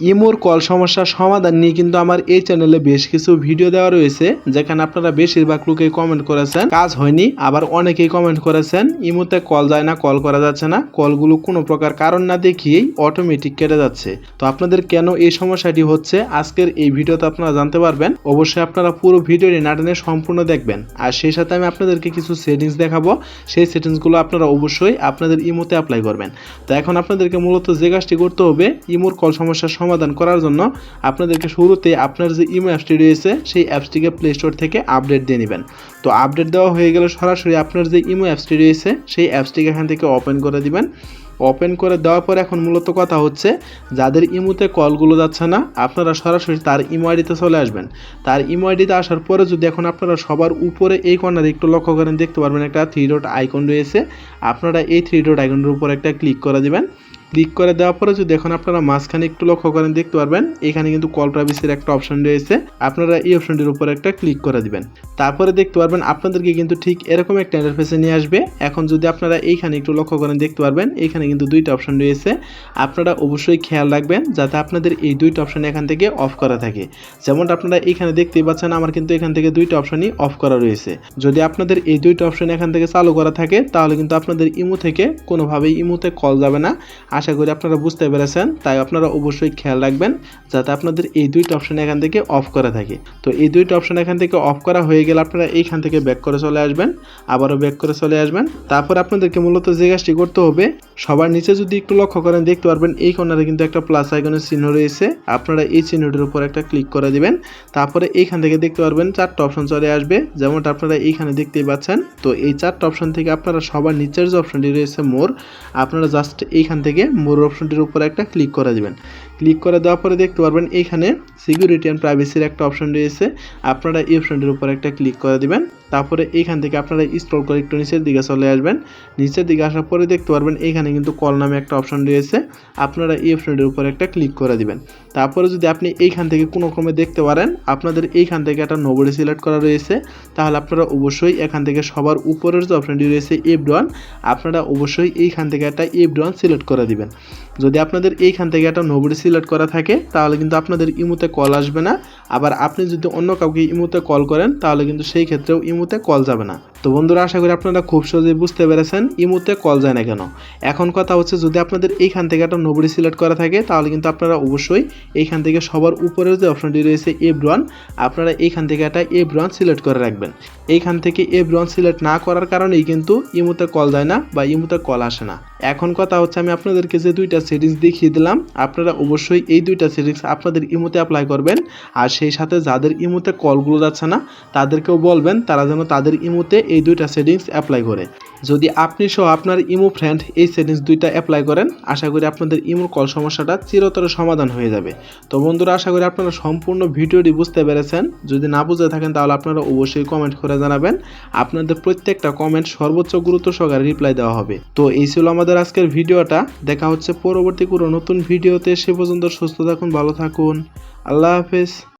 ইমোর call সমস্যার সমাধান নিয়ে কিন্তু আমার এই চ্যানেলে বেশ কিছু ভিডিও দেওয়া রয়েছে, যেখানে আপনারা বেশিরভাগ লোকেই কমেন্ট করেছেন। কাজ হয়নি, আবার অনেকেই কমেন্ট করেছেন, ইমোতে কল যায় না, কল করা যাচ্ছে না, কলগুলো কোনো প্রকার কারণ না দেখিয়েই অটোমেটিক কেটে যাচ্ছে। তো আপনাদের কেন এই সমস্যাটি হচ্ছে? আজকের এই ভিডিওতে আপনারা জানতে পারবেন। অবশ্যই আপনারা পুরো ভিডিওটি নাটনে সম্পূর্ণ দেখবেন। আর সেই সাথে আমি আপনাদেরকে কিছু সেটিংস দেখাবো। সেই সেটিংসগুলো আপনারা অবশ্যই আপনাদের ইমোতে অ্যাপ্লাই করবেন। তো এখন আপনাদেরকে মূলত যে কাজটি করতে হবে, ইমোর কল সমস্যার সমাধান করার জন্য আপনাদেরকে শুরুতে আপনার যে ইমো অ্যাপসটি রয়েছে, সেই অ্যাপসটিকে প্লে স্টোর থেকে আপডেট দিয়ে নেবেন। তো আপডেট দেওয়া হয়ে গেলে সরাসরি আপনার যে ইমো অ্যাপসটি রয়েছে, সেই অ্যাপসটিকে এখান থেকে ওপেন করে দিবেন। ওপেন করে দেওয়ার পর এখন মূলত কথা হচ্ছে, যাদের ইমোতে কলগুলো যাচ্ছে না, আপনারা সরাসরি তার ইমো আইডিতে চলে আসবেন। তার ইমো আইডিতে আসার পরে যদি এখন আপনারা সবার উপরে এই কর্নারে একটু লক্ষ্য করেন, দেখতে পারবেন একটা থ্রি ডট আইকন রয়েছে। আপনারা এই থ্রি ডট আইকনের উপর একটা ক্লিক করে দিবেন। ক্লিক করে দেওয়ার পরে যদি এখন আপনারা মাঝখানে একটু লক্ষ্য করেন, দেখতে পারবেন এখানে কিন্তু কল প্রাইভেসির একটা অপশন রয়েছে। আপনারা এই অপশনটির উপর একটা ক্লিক করে দিবেন। তারপরে দেখতে পারবেন আপনাদেরকে কিন্তু ঠিক এরকম একটা ইন্টারফেসে নিয়ে আসবে। এখন যদি আপনারা এইখানে একটু লক্ষ্য করেন, দেখতে পারবেন এইখানে কিন্তু দুইটা অপশন রয়েছে। আপনারা অবশ্যই খেয়াল রাখবেন যাতে আপনাদের এই দুইটা অপশন এখান থেকে অফ করা থাকে। যেমনটা আপনারা এইখানে দেখতেই পাচ্ছেন, আমার কিন্তু এখান থেকে দুইটা অপশনই অফ করা রয়েছে। যদি আপনাদের এই দুইটা অপশন এখান থেকে চালু করা থাকে, তাহলে কিন্তু আপনাদের ইমো থেকে কোনোভাবেই ইমোতে কল যাবে না। আশা করি আপনারা বুঝতে পেরেছেন, তাই আপনারা অবশ্যই খেয়াল রাখবেন যাতে আপনাদের এই দুইটা অপশন এখান থেকে অফ করা থাকে। তো এই দুইটা অপশন এখান থেকে অফ করা হয়ে গেলে আপনারা এইখান থেকে ব্যাক করে চলে আসবেন, আবারও ব্যাক করে চলে আসবেন। তারপর আপনাদেরকে মূলত যে কাজটি করতে হবে, সবার নিচে যদি একটু লক্ষ্য করেন, দেখতে পারবেন এই কর্নারে কিন্তু একটা প্লাস আইকনের চিহ্ন রয়েছে। আপনারা এই চিহ্নটির উপর একটা ক্লিক করে দিবেন, তারপরে এইখান থেকে দেখতে পারবেন চারটা অপশন চলে আসবে। যেমনটা আপনারা এইখানে দেখতেই পাচ্ছেন, তো এই চারটা অপশন থেকে আপনারা সবার নিচের যে অপশনটি রয়েছে মোর, আপনারা জাস্ট এইখান থেকে মোর অপশনটির উপর একটা ক্লিক করে দিবেন। ক্লিক করে দেওয়ার পরে দেখতে পারবেন এইখানে সিকিউরিটি অ্যান্ড প্রাইভেসির একটা অপশন রয়েছে। আপনারা এই অপশনটির উপর একটা ক্লিক করে দিবেন, তারপরে এইখান থেকে আপনারা স্ক্রল করে একটু নিচের দিকে চলে আসবেন। নিচের দিকে আসার পরে দেখতে পারবেন এইখানে কিন্তু কল নামে একটা অপশন রয়েছে, আপনারা এই অপশনটির উপর একটা ক্লিক করে দিবেন। তারপরে যদি আপনি এইখান থেকে কোনো ক্রমে দেখতে পারেন, আপনাদের এইখান থেকে একটা নোবডি সিলেক্ট করা রয়েছে, তাহলে আপনারা অবশ্যই এখান থেকে সবার উপরের যে অপশনটি রয়েছে এফ আপনারা অবশ্যই এইখান থেকে একটা এফ সিলেক্ট করে দিবেন। যদি আপনাদের এইখান থেকে একটা নোবডি সিলেক্ট করা থাকে, তাহলে কিন্তু আপনাদের ইমুতে কল আসবে না। আবার আপনি যদি অন্য কাউকে ইমুতে কল করেন, তাহলে কিন্তু সেই ক্ষেত্রেও ইমুতে কল যাবে না। তো বন্ধুরা, আশা করি আপনারা খুব সহজেই বুঝতে পেরেছেন। ইমোতে কল যায় না কেন? এখন কথা হচ্ছে, যদি আপনাদের এইখান থেকে একটা নোবডি সিলেক্ট করা থাকে, তাহলে কিন্তু আপনারা অবশ্যই এইখান থেকে সবার উপরের যে অপশনটি রয়েছে এ ব্রন আপনারা এইখান থেকে একটা এ ব্রন সিলেক্ট করে রাখবেন। এইখান থেকে এ ব্রন সিলেক্ট না করার কারণেই কিন্তু ইমোতে কল যায় না বা ইমোতে কল আসে না। এখন কথা হচ্ছে, আমি আপনাদেরকে যে দুইটা সেটিংস দেখিয়ে দিলাম, আপনারা অবশ্যই এই দুইটা সেটিংস আপনাদের ইমোতে অ্যাপ্লাই করবেন। আর সেই সাথে যাদের ইমোতে কলগুলো যাচ্ছে না, তাদেরকেও বলবেন, তারা যেন তাদের ইমোতে এই দুইটা সেটিংস অ্যাপ্লাই করে। যদি আপনি সহ আপনার ইমো ফ্রেন্ড এই সেটিংস দুইটা অ্যাপ্লাই করেন, আশা করি আপনাদের ইমোর কল সমস্যাটা চিরতরে সমাধান হয়ে যাবে। তো বন্ধুরা, আশা করি আপনারা সম্পূর্ণ ভিডিওটি বুঝতে পেরেছেন। যদি না বুঝে থাকেন, তাহলে আপনারা অবশ্যই কমেন্ট করে জানাবেন। আপনাদের প্রত্যেকটা কমেন্ট সর্বোচ্চ গুরুত্ব সহকারে রিপ্লাই দেওয়া হবে। তো এই ছিল আমাদের আজকের ভিডিওটা। দেখা হচ্ছে পরবর্তী কোনো নতুন ভিডিওতে। সে পর্যন্ত সুস্থ থাকুন, ভালো থাকুন। আল্লাহ হাফেজ।